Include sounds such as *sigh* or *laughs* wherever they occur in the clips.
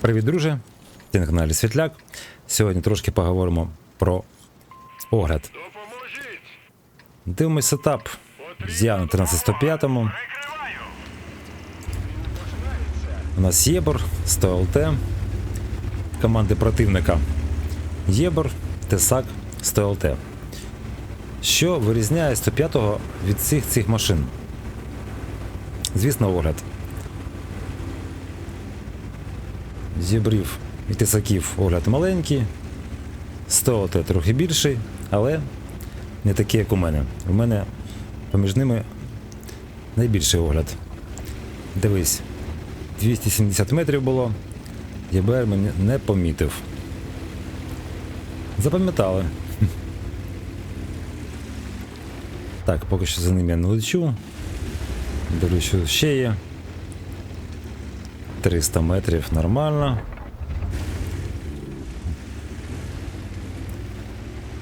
Привіт, друже! Ти на каналі Світляк. Сьогодні трошки поговоримо про огляд. Дивимось сетап з Яна 13105. Прикриваю! У нас Єбор, 100 ЛТ, команди противника Єбор, Тесак, 100 ЛТ. Що вирізняє 105-го від всіх цих машин? Звісно, огляд. Зібрів і тисаків огляд маленький, 100 ЛТ трохи більший, але не такий, як у мене. У мене поміж ними найбільший огляд. Дивись, 270 метрів було. ЄБР мене не помітив. Запам'ятали. Так, поки що за ним я не лечу. Дивлюсь, що ще є. 300 метрів нормально.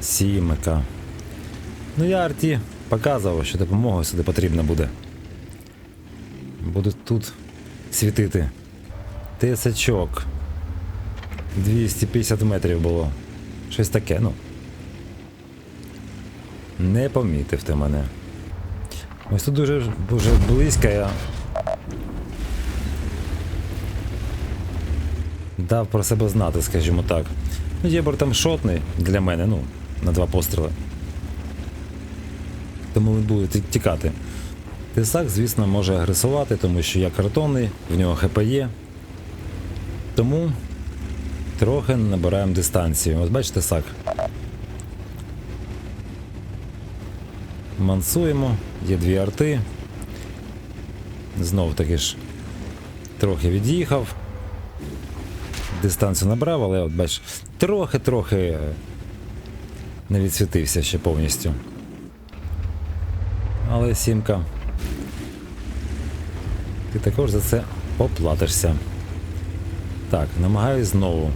Сімика. Ну я арті показував, що допомога сюди потрібна буде. Буду тут світити. Тисячок. 250 метрів було. Щось таке, ну. Не помітив ти мене. Ось тут дуже, дуже близько я. Дав про себе знати, скажімо так. Ну, Єбор там шотний для мене, ну, на два постріли. Тому він буде тікати. Тисак, звісно, може агресувати, тому що я картонний, в нього ХП є. Тому трохи набираємо дистанцію. Ось бачите, Тисак. Мансуємо, є дві арти. Знов таки ж трохи від'їхав. Дистанцію набрав, але от бачиш, трохи-трохи е, не відсвітився ще повністю. Але сімка. Ти також за це поплатишся. Так, намагаюсь знову.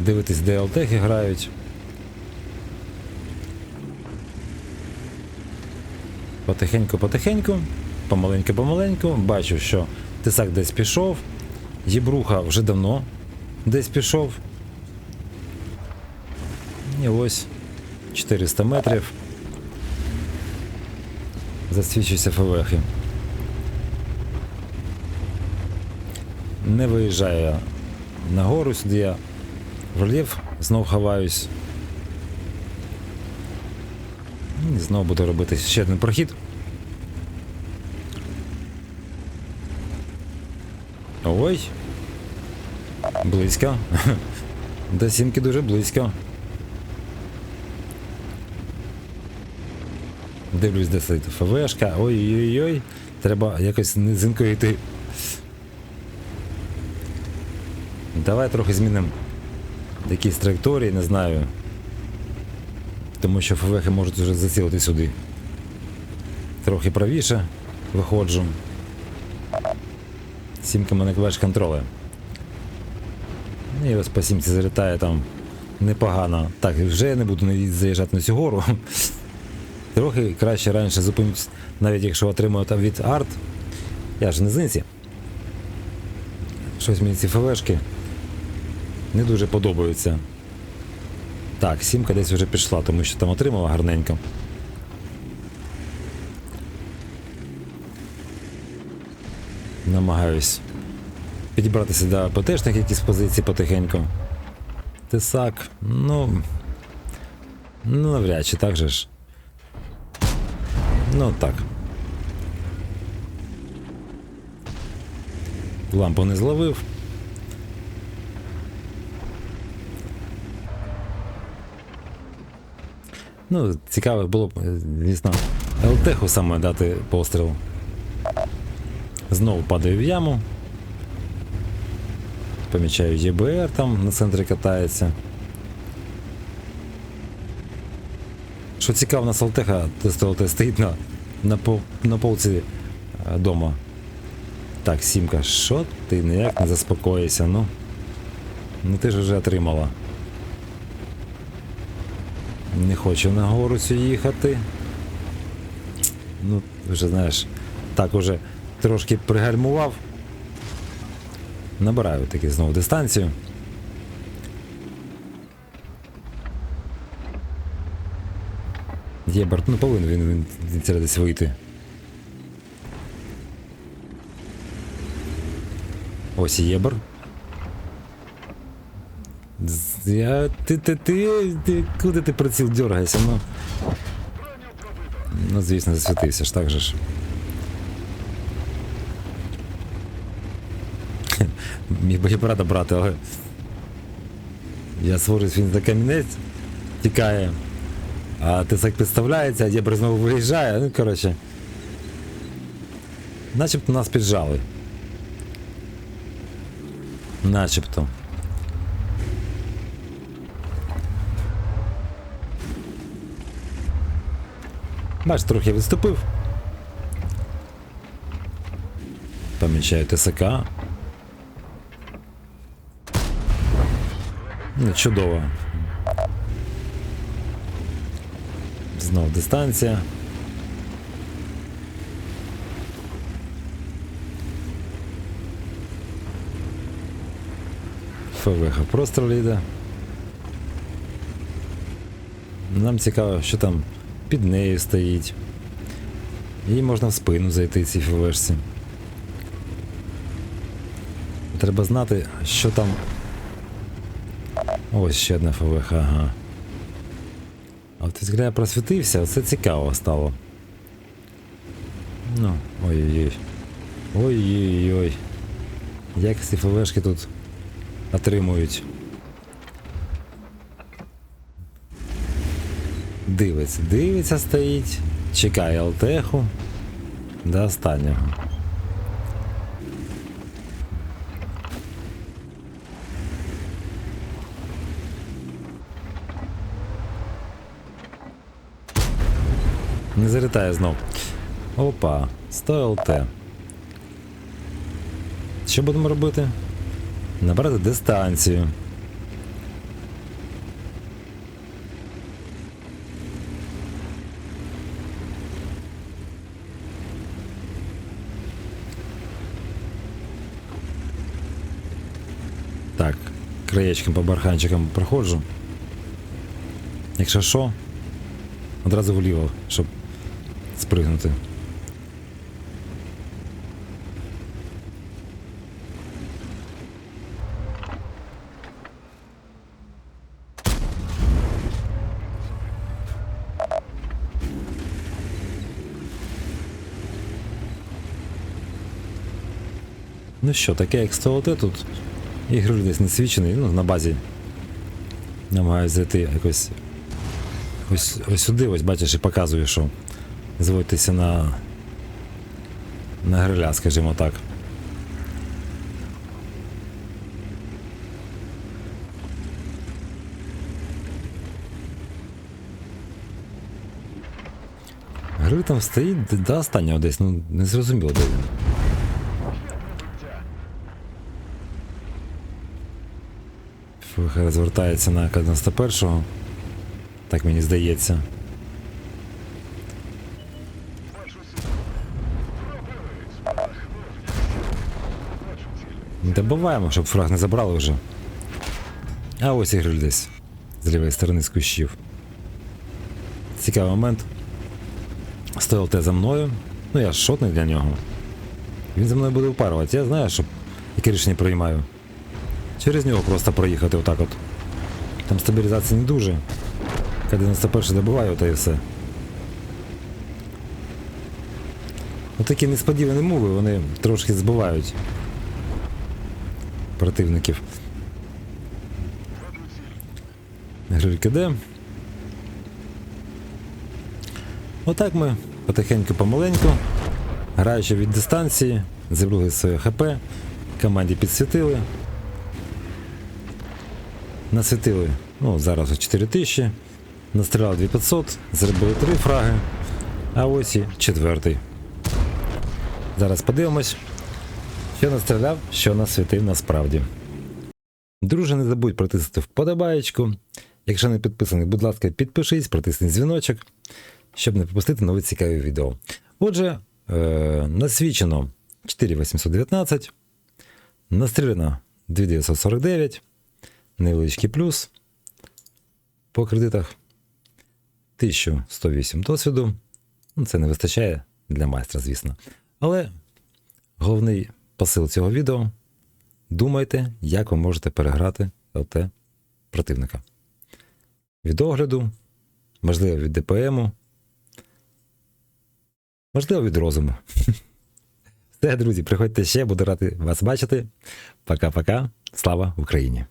Дивитись, де алтехи грають. Потихеньку-потихеньку, помаленьку-помаленьку. Бачу, що тисак десь пішов. Єбруха вже давно десь пішов. І ось 400 метрів. Засвідчуюся ФВХи. Не виїжджаю я на гору сюди я в рельєф знов ховаюсь. І знову буду робити ще один прохід. Ой. Близько. *laughs* До сімки дуже близько. Дивлюсь, де сидить ФВшка. Ой-ой-ой. Треба якось низинкою йти. Давай трохи змінимо якісь траєкторії, не знаю. Тому що ФВХ можуть вже зацілити сюди. Трохи правіше виходжу. Сімка мене клеш контроле. І ось по сімці залітає там непогано. Так, вже я не буду заїжджати на цю гору. *laughs* Трохи краще раніше зупинюсь, навіть якщо отримую там від арт. Я ж не знизі. Щось мені ці ФВшки не дуже подобаються. Так, сімка десь вже пішла, тому що там отримала гарненько. Намагаюсь підібратися до ПТшних якісь позицій потихеньку. Тисак, ну. Ну, навряд чи так же ж. Ну так. Лампу не зловив. Ну, цікаво було б, е, звісно, ЛТХу саме дати постріл. Знову падаю в яму. Помічаю ЄБР там на центрі катається. Що цікаво, у нас ЛТХ ТСТЛТ стоїть на, на, пол, на полці е, дома. Так, Сімка, що ти ніяк не заспокоїшся, ну. Ну ти ж вже отримала. Не хочу на гору цю їхати. Ну, вже знаєш, так уже трошки пригальмував. Набираю таки знову дистанцію. Єберт, ну повинен він, він, він це десь вийти. Ось Єбер. Я, ти, ти, ти, ти, куди ти приціл дергаєшся? Ну, ну звісно, засвітився ж так же ж. *laughs* Міг би брата брати, але. Я свожусь, він за камінець тікає. А тисак підставляється, а Єбер знову виїжджає. Ну, коротше. Начебто нас піджали. Начебто. Бач, трохи відступив. Помічаю ТСК. Чудово. Знов дистанція. ФВХ простріл йде. Нам цікаво, що там під нею стоїть. Їй можна в спину зайти цій ФВшці. Треба знати, що там. Ось ще одна ФВХ, ага. А от відкриє просвітився, це цікаво стало. Ну, ой-ой-ой. Ой-ой-ой. Як ці ФВшки тут отримують. Дивиться, дивиться, стоїть, чекає алтеху до останнього. Не залітає знов. Опа, 100 ЛТ. Що будемо робити? Набрати дистанцію. Так, краєчком по барханчикам проходжу. Якщо що, одразу вліво, щоб спригнути. Ну що, таке як 100 ЛТ тут. Ігор десь не свічений, ну, на базі. Намагаюсь зайти якось. Ось, ось сюди, ось бачиш, і показую, що зводьтеся на. На гриля, скажімо так. Гриль там стоїть до- останнього десь, ну не зрозуміло, де він. Розвертається на 91-го. Так мені здається. Добиваємо, щоб фраг не забрали вже. А ось і гриль десь. З лівої сторони з кущів. Цікавий момент. Стоял те за мною. Ну я ж шотний для нього. Він за мною буде впарувати. Я знаю, що яке рішення приймаю. Через нього просто проїхати отак от. Там стабілізації не дуже. К-91 добиваю, та і все. Отакі несподівані мови, вони трошки збивають противників. Гриль КД. Отак ми потихеньку помаленьку, граючи від дистанції, зробили своє ХП, команді підсвітили. Насвітили, ну, зараз ось 4000, настріляли 2500, зробили 3 фраги, а ось і четвертий. Зараз подивимось, що настріляв, що насвітив насправді. Друже, не забудь протиснути вподобаєчку. Якщо не підписаний, будь ласка, підпишись, протисни дзвіночок, щоб не пропустити нові цікаві відео. Отже, е, насвічено 4819. Настріляно 2949, невеличкий плюс. По кредитах 1108 досвіду. Ну, це не вистачає для майстра, звісно. Але головний посил цього відео думайте, як ви можете переграти ЛТ противника. Від огляду, можливо, від ДПМу, можливо, від розуму. *laughs* Все, друзі, приходьте ще, буду радий вас бачити. Пока-пока. Слава Україні!